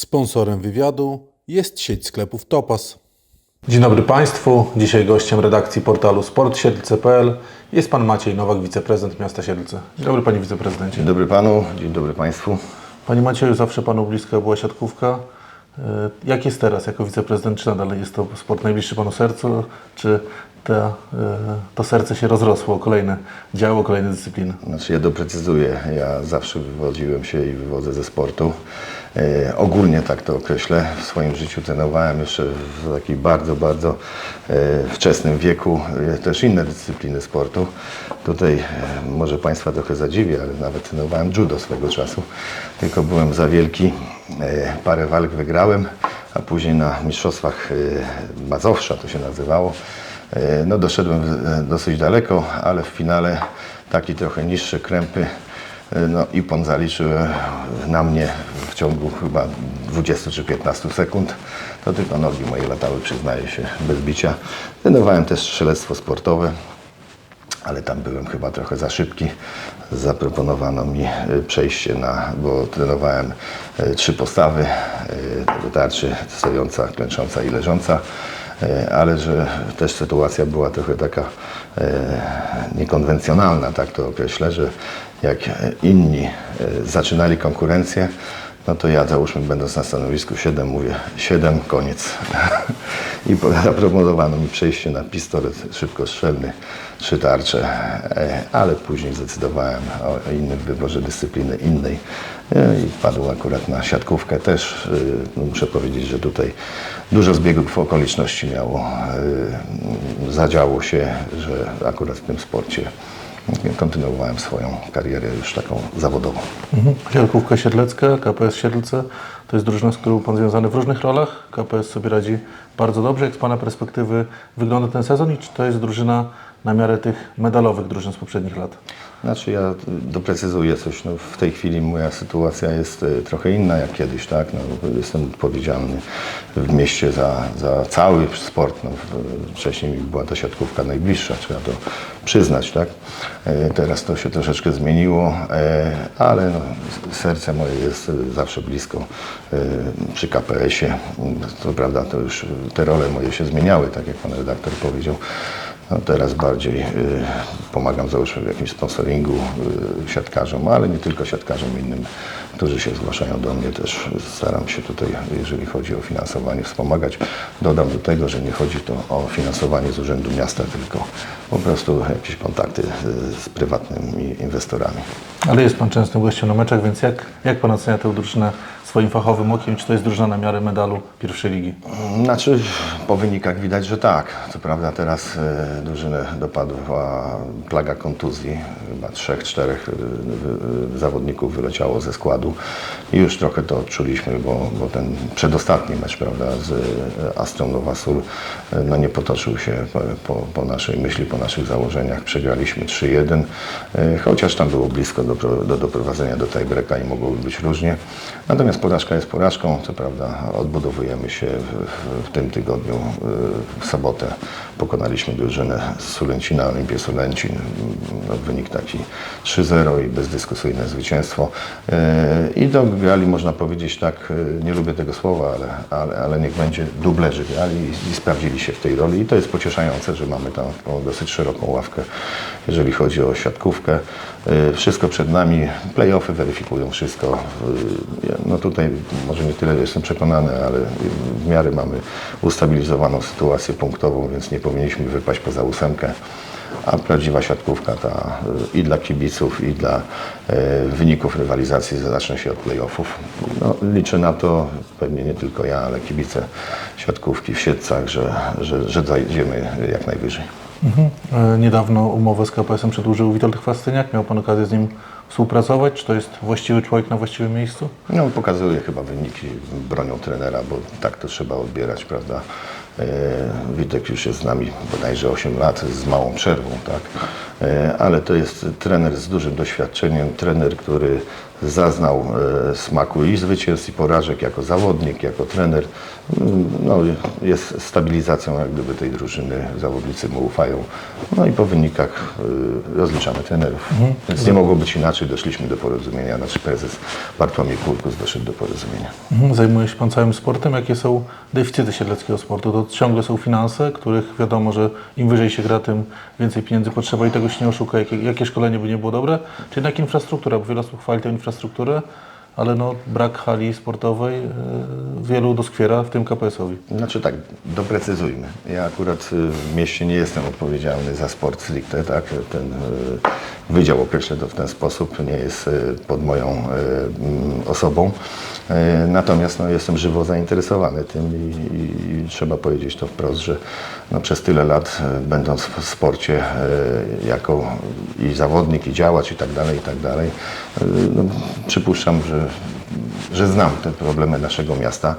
Sponsorem wywiadu jest sieć sklepów Topas. Dzień dobry Państwu. Dzisiaj gościem redakcji portalu sportsiedlce.pl jest Pan Maciej Nowak, wiceprezydent miasta Siedlce. Dzień dobry Panie Wiceprezydencie. Dzień dobry Panu, dzień dobry Państwu. Panie Macieju, zawsze Panu bliska była siatkówka. E, Jak jest teraz jako wiceprezydent? Czy nadal jest to sport najbliższy Panu sercu? Czy ta, e, to serce się rozrosło o kolejne działo, kolejne dyscypliny? Znaczy ja doprecyzuję, ja zawsze wywodziłem się i wywodzę ze sportu. E, ogólnie tak to określę. W swoim życiu trenowałem jeszcze w takim bardzo, bardzo e, wczesnym wieku e, też inne dyscypliny sportu. Tutaj może Państwa trochę zadziwię, ale nawet trenowałem judo swego czasu. Tylko byłem za wielki, parę walk wygrałem, a później na mistrzostwach Mazowsza to się nazywało. No doszedłem dosyć daleko, ale w finale taki trochę niższy krępy e, no, Ipon zaliczył e, na mnie w ciągu chyba 20 czy 15 sekund. To tylko nogi moje latały, przyznaję się, bez bicia. Trenowałem też strzelectwo sportowe, ale tam byłem chyba trochę za szybki. Zaproponowano mi e, przejście na, bo trenowałem trzy postawy, tarczy stojąca, klęcząca i leżąca, ale że też sytuacja była trochę taka niekonwencjonalna, tak to określę, że jak inni e, zaczynali konkurencję, no to ja załóżmy będąc na stanowisku 7 mówię 7, koniec. I po- zaproponowano mi przejście na pistolet szybkostrzelny, trzy tarcze, e, ale później zdecydowałem o innym wyborze dyscypliny innej e, i padło akurat na siatkówkę też. no Muszę powiedzieć, że tutaj dużo zbiegów okoliczności miało, zadziało się, że akurat w tym sporcie kontynuowałem swoją karierę już taką zawodową. Mhm. Siatkówka Siedlecka, KPS Siedlce, to jest drużyna, z którą Pan związany w różnych rolach. KPS sobie radzi bardzo dobrze. Jak z Pana perspektywy wygląda ten sezon i czy to jest drużyna na miarę tych medalowych drużyn z poprzednich lat? Znaczy ja doprecyzuję coś. No, w tej chwili moja sytuacja jest e, trochę inna jak kiedyś, tak? No, jestem odpowiedzialny w mieście za, za cały sport. No, wcześniej była ta siatkówka najbliższa, trzeba to przyznać, tak? E, Teraz to się troszeczkę zmieniło, e, ale no, serce moje jest zawsze blisko przy KPS-ie. Co prawda to już te role moje się zmieniały, tak jak pan redaktor powiedział. No teraz bardziej y, pomagam załóżmy w jakimś sponsoringu y, siatkarzom, ale nie tylko siatkarzom innym, którzy się zgłaszają do mnie też staram się tutaj, jeżeli chodzi o finansowanie, wspomagać. Dodam do tego, że nie chodzi to o finansowanie z Urzędu Miasta, tylko po prostu jakieś kontakty z prywatnymi inwestorami. Ale jest Pan częstym gościem na meczach, więc jak, jak Pan ocenia tę drużynę swoim fachowym okiem? Czy to jest drużyna na miarę medalu pierwszej ligi? Znaczy, po wynikach widać, że tak. Co prawda teraz e, drużynę dopadła plaga kontuzji. Chyba trzech, czterech e, e, zawodników wyleciało ze składu już trochę to odczuliśmy, bo, bo ten przedostatni mecz, prawda, z e, Astrą Nowa e, no nie potoczył się po, po, naszej myśli, po naszych założeniach. Przegraliśmy 3-1, e, chociaż tam było blisko do, do doprowadzenia do tiebreaka i mogłoby być różnie. Natomiast porażka jest porażką, co prawda odbudowujemy się w, w, tym tygodniu. W sobotę pokonaliśmy drużynę z Sulęcina, Olimpię Sulęcin. No, wynik taki 3-0 i bezdyskusyjne zwycięstwo. Y, I dograli, można powiedzieć tak, y, nie lubię tego słowa, ale, ale, ale niech będzie dublerzy grali i, i sprawdzili się w tej roli. I to jest pocieszające, że mamy tam dosyć szeroką ławkę, jeżeli chodzi o siatkówkę. Y, Wszystko przed nami, playoffy weryfikują wszystko. Y, No tutaj może nie tyle jestem przekonany, ale w miarę mamy ustabilizowaną sytuację punktową, więc nie powinniśmy wypaść poza ósemkę. A prawdziwa siatkówka ta y, i dla kibiców, i dla wyników rywalizacji zacznie się od playoffów. No, liczę na to, pewnie nie tylko ja, ale kibice siatkówki w Siedcach, że, że, że zajdziemy jak najwyżej. E, Niedawno umowę z KPS-em przedłużył Witold Chwastyniak. Miał Pan okazję z nim współpracować? Czy to jest właściwy człowiek na właściwym miejscu? No, pokazuje chyba wyniki bronią trenera, bo tak to trzeba odbierać, prawda? E, Witek już jest z nami bodajże 8 lat z małą przerwą, tak? E, ale to jest trener z dużym doświadczeniem, trener, który zaznał smaku i zwycięstw, i porażek jako zawodnik, jako trener. No, jest stabilizacją jak gdyby tej drużyny, zawodnicy mu ufają. No i po wynikach e, rozliczamy trenerów. Więc nie mogło być inaczej, doszliśmy do porozumienia. Nasz prezes Bartłomiej Kurkus doszedł do porozumienia. Mhm. Zajmuje się Pan całym sportem. Jakie są deficyty siedleckiego sportu? To ciągle są finanse, których wiadomo, że im wyżej się gra, tym więcej pieniędzy potrzeba i tego się nie oszuka. Jakie, jakie szkolenie by nie było dobre? Czy jednak infrastruktura? Bo wiele osób chwali tę infrastrukturę, ale no, brak hali sportowej e, wielu doskwiera, w tym KPS-owi. Znaczy tak, doprecyzujmy. Ja akurat y, w mieście nie jestem odpowiedzialny za sport stricte, tak? Ten y, wydział określę to w ten sposób, nie jest pod moją osobą. Natomiast no, jestem żywo zainteresowany tym i, i, i trzeba powiedzieć to wprost, że no, przez tyle lat będąc w sporcie jako i zawodnik, i działacz i tak dalej, i tak dalej, no, przypuszczam, że że znam te problemy naszego miasta.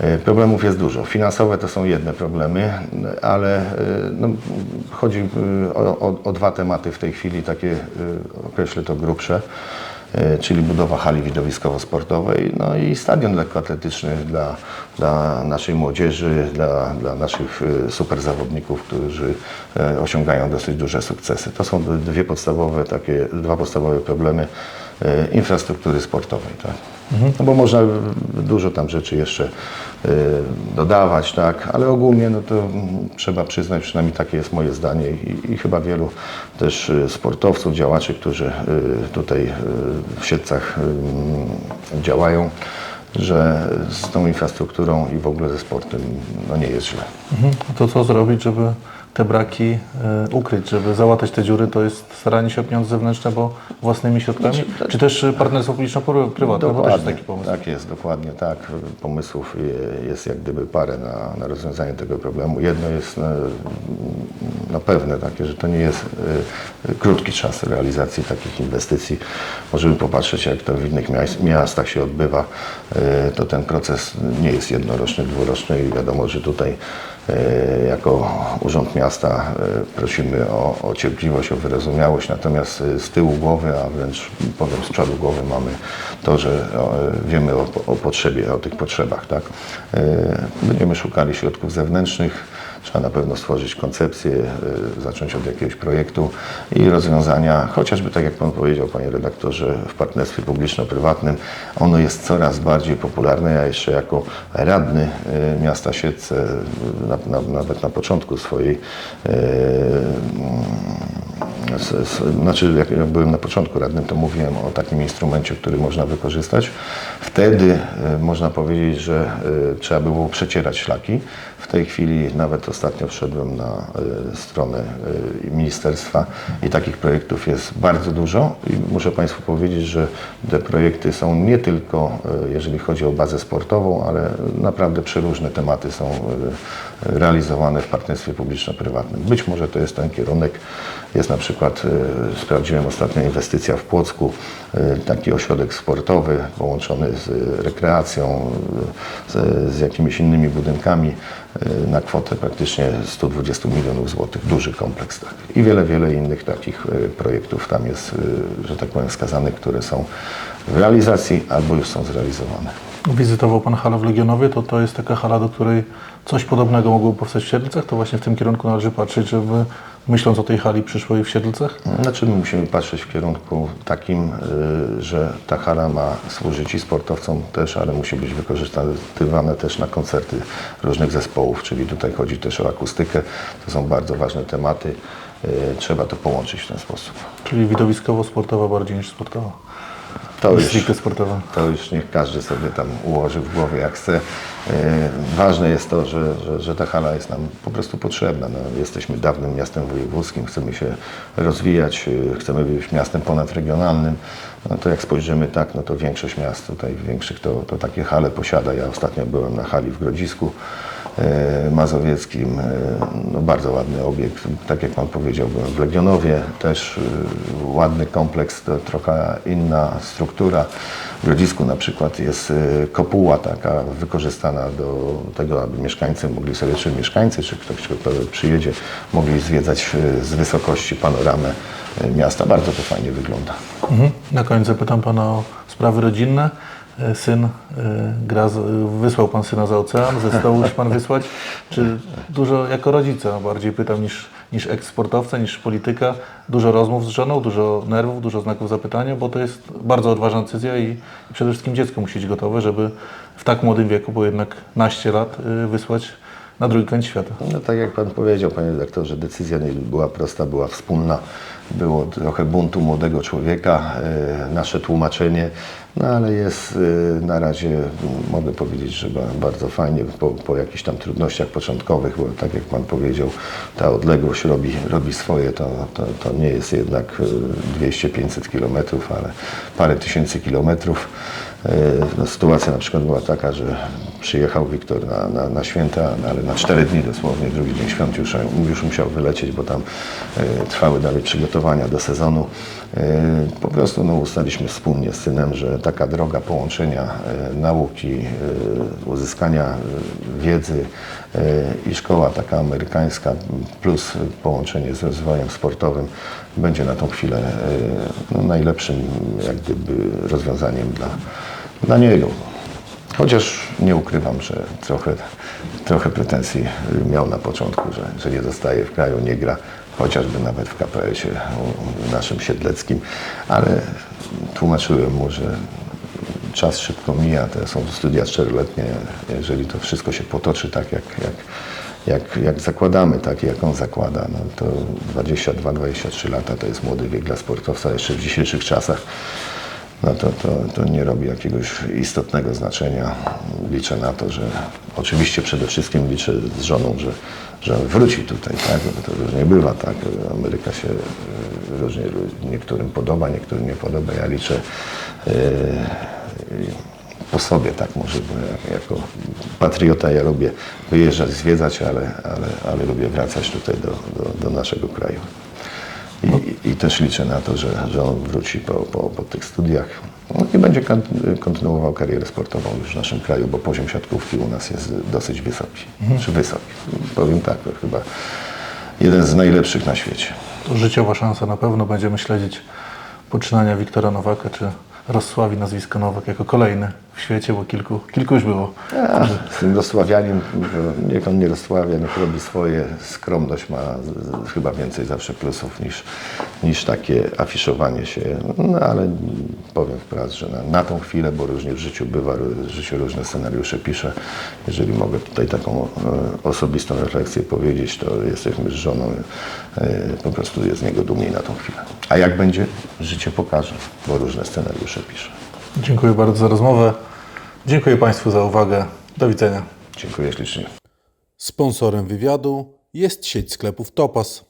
E, Problemów jest dużo. Finansowe to są jedne problemy, ale e, no, chodzi e, o, o, o dwa tematy w tej chwili, takie określę to grubsze, czyli budowa hali widowiskowo-sportowej, no i stadion lekkoatletyczny dla, dla naszej młodzieży, dla, dla naszych e, super zawodników, którzy e, osiągają dosyć duże sukcesy. To są dwie podstawowe, takie, dwa podstawowe problemy e, infrastruktury sportowej. Tak? No bo można dużo tam rzeczy jeszcze e, dodawać, tak, ale ogólnie no to mm, trzeba przyznać, przynajmniej takie jest moje zdanie i, i chyba wielu też e, sportowców, działaczy, którzy e, tutaj w Siedlcach e, działają, że z tą infrastrukturą i w ogóle ze sportem no nie jest źle. Mhm. To co zrobić, żeby te braki e, ukryć, żeby załatać te dziury, to jest staranie się o pieniądze zewnętrzne, bo własnymi środkami, czy też e, partnerstwo publiczno-prywatne, bo też jest taki pomysł. Tak jest, dokładnie tak. Pomysłów je- jest jak gdyby parę na, na rozwiązanie tego problemu. Jedno jest na, na pewne takie, że to nie jest e, krótki czas realizacji takich inwestycji. Możemy popatrzeć, jak to w innych miast, miastach się odbywa. E, To ten proces nie jest jednoroczny, dwuroczny i wiadomo, że tutaj e, jako Urząd Miasta e, prosimy o, o cierpliwość, o wyrozumiałość, natomiast e, z tyłu głowy, a wręcz powiem z przodu głowy mamy to, że e, wiemy o, o potrzebie, o tych potrzebach. Tak? E, Będziemy szukali środków zewnętrznych, Trzeba na pewno stworzyć koncepcję, y, zacząć od jakiegoś projektu i rozwiązania, chociażby tak jak Pan powiedział, Panie Redaktorze, w partnerstwie publiczno-prywatnym. Ono jest coraz bardziej popularne. Ja jeszcze jako radny y, miasta Siedlce, y, na, na, nawet na początku swojej Znaczy, jak byłem na początku radnym, to mówiłem o takim instrumencie, który można wykorzystać. Wtedy e, można powiedzieć, że e, trzeba było przecierać szlaki. W tej chwili nawet ostatnio wszedłem na e, stronę ministerstwa i takich projektów jest bardzo dużo i muszę Państwu powiedzieć, że te projekty są nie tylko, jeżeli chodzi o bazę sportową, ale naprawdę przeróżne tematy są realizowane w partnerstwie publiczno-prywatnym. Być może to jest ten kierunek. Jest na przykład, e, sprawdziłem ostatnio inwestycja w Płocku, e, taki ośrodek sportowy połączony z rekreacją, e, z, z jakimiś innymi budynkami na kwotę praktycznie 120 milionów złotych. Duży kompleks. Tak. I wiele, wiele innych takich projektów tam jest, że tak powiem, wskazanych, które są w realizacji albo już są zrealizowane. Wizytował Pan halę w Legionowie, to to jest taka hala, do której coś podobnego mogłoby powstać w Siedlcach, to właśnie w tym kierunku należy patrzeć, żeby myśląc o tej hali przyszłej w Siedlcach? Znaczy my musimy patrzeć w kierunku takim, y, że ta hala ma służyć i sportowcom też, ale musi być wykorzystywana też na koncerty różnych zespołów, czyli tutaj chodzi też o akustykę. To są bardzo ważne tematy. Y, Trzeba to połączyć w ten sposób. Czyli widowiskowo-sportowa bardziej niż sportowa. To już, sportowa. to już niech każdy sobie tam ułoży w głowie jak chce. E, Ważne jest to, że, że, że ta hala jest nam po prostu potrzebna. No, jesteśmy dawnym miastem wojewódzkim, chcemy się rozwijać, e, chcemy być miastem ponadregionalnym. No to jak spojrzymy tak, no to większość miast tutaj większych to, to takie hale posiada. Ja ostatnio byłem na hali w Grodzisku. e, mazowieckim. No, bardzo ładny obiekt. Tak jak Pan powiedział, byłem w Legionowie, też ładny kompleks, to trochę inna struktura. W Grodzisku na przykład jest e, kopuła taka wykorzystana do tego, aby mieszkańcy mogli sobie, czy mieszkańcy, czy ktoś, kto przyjedzie, mogli zwiedzać e, z wysokości panoramę e, miasta. Bardzo to fajnie wygląda. Mhm. Na koniec zapytam Pana o sprawy rodzinne. Syn gra, wysłał Pan syna za ocean, ze stołu już Pan wysłać? Czy dużo jako rodzica bardziej pytam niż, niż eksportowca, niż polityka? Dużo rozmów z żoną, dużo nerwów, dużo znaków zapytania, bo to jest bardzo odważna decyzja i, przede wszystkim dziecko musi być gotowe, żeby w tak młodym wieku, bo jednak naście lat, e, wysłać na drugi koniec świata. No tak jak Pan powiedział, Panie redaktorze, decyzja nie była prosta, była wspólna. Było trochę buntu młodego człowieka, e, nasze tłumaczenie, no ale jest e, na razie, mogę powiedzieć, że ba- bardzo fajnie po, po jakichś tam trudnościach początkowych, bo tak jak Pan powiedział, ta odległość robi, robi swoje, to, to, to nie jest jednak e, 200-500 kilometrów, ale parę tysięcy kilometrów. E, No, sytuacja na przykład była taka, że przyjechał Wiktor na, na, na święta, no, ale na cztery dni dosłownie, drugi dzień świąt już, już musiał wylecieć, bo tam e, trwały dalej przygotowania do sezonu. E, po prostu no, ustaliliśmy wspólnie z synem, że taka droga połączenia e, nauki, e, uzyskania wiedzy e, i szkoła taka amerykańska plus połączenie z rozwojem sportowym będzie na tą chwilę e, no, najlepszym jak gdyby rozwiązaniem dla, dla niego. Chociaż nie ukrywam, że trochę, trochę pretensji miał na początku, że, że nie zostaje w kraju, nie gra, chociażby nawet w KPS-ie naszym siedleckim, ale tłumaczyłem mu, że czas szybko mija, to są studia czteroletnie, jeżeli to wszystko się potoczy tak, jak, jak, jak, jak zakładamy, tak jak on zakłada, no to 22-23 lata to jest młody wiek dla sportowca, jeszcze w dzisiejszych czasach no to, to, to nie robi jakiegoś istotnego znaczenia. Liczę na to, że oczywiście przede wszystkim liczę z żoną, że, że wróci tutaj, tak? Bo to różnie bywa, tak? Ameryka się e, różnie niektórym podoba, niektórym nie podoba. Ja liczę e, po sobie, tak może, bo ja, jako patriota ja lubię wyjeżdżać, zwiedzać, ale, ale, ale lubię wracać tutaj do, do, do naszego kraju. I, też liczę na to, że, że on wróci po, po, po tych studiach no i będzie kon- kontynuował karierę sportową już w naszym kraju, bo poziom siatkówki u nas jest dosyć wysoki. Czy wysoki? Powiem tak, to chyba jeden z najlepszych na świecie. To życiowa szansa na pewno. Będziemy śledzić poczynania Wiktora Nowaka, czy rozsławi nazwisko Nowak jako kolejny w świecie, bo kilku, kilku już było. Z tym rozsławianiem, niech on nie niech robi swoje. Skromność ma chyba więcej zawsze plusów niż, niż takie afiszowanie się. No ale powiem wprost, że na, na tą chwilę, bo różnie w życiu bywa, w życiu różne scenariusze piszę. Jeżeli mogę tutaj taką e, osobistą refleksję powiedzieć, to jesteśmy z żoną, e, po prostu jest z niego dumniej na tą chwilę. A jak będzie, życie pokaże, bo różne scenariusze piszę. Dziękuję bardzo za rozmowę. Dziękuję Państwu za uwagę. Do widzenia. Dziękuję ślicznie. Sponsorem wywiadu jest sieć sklepów Topas.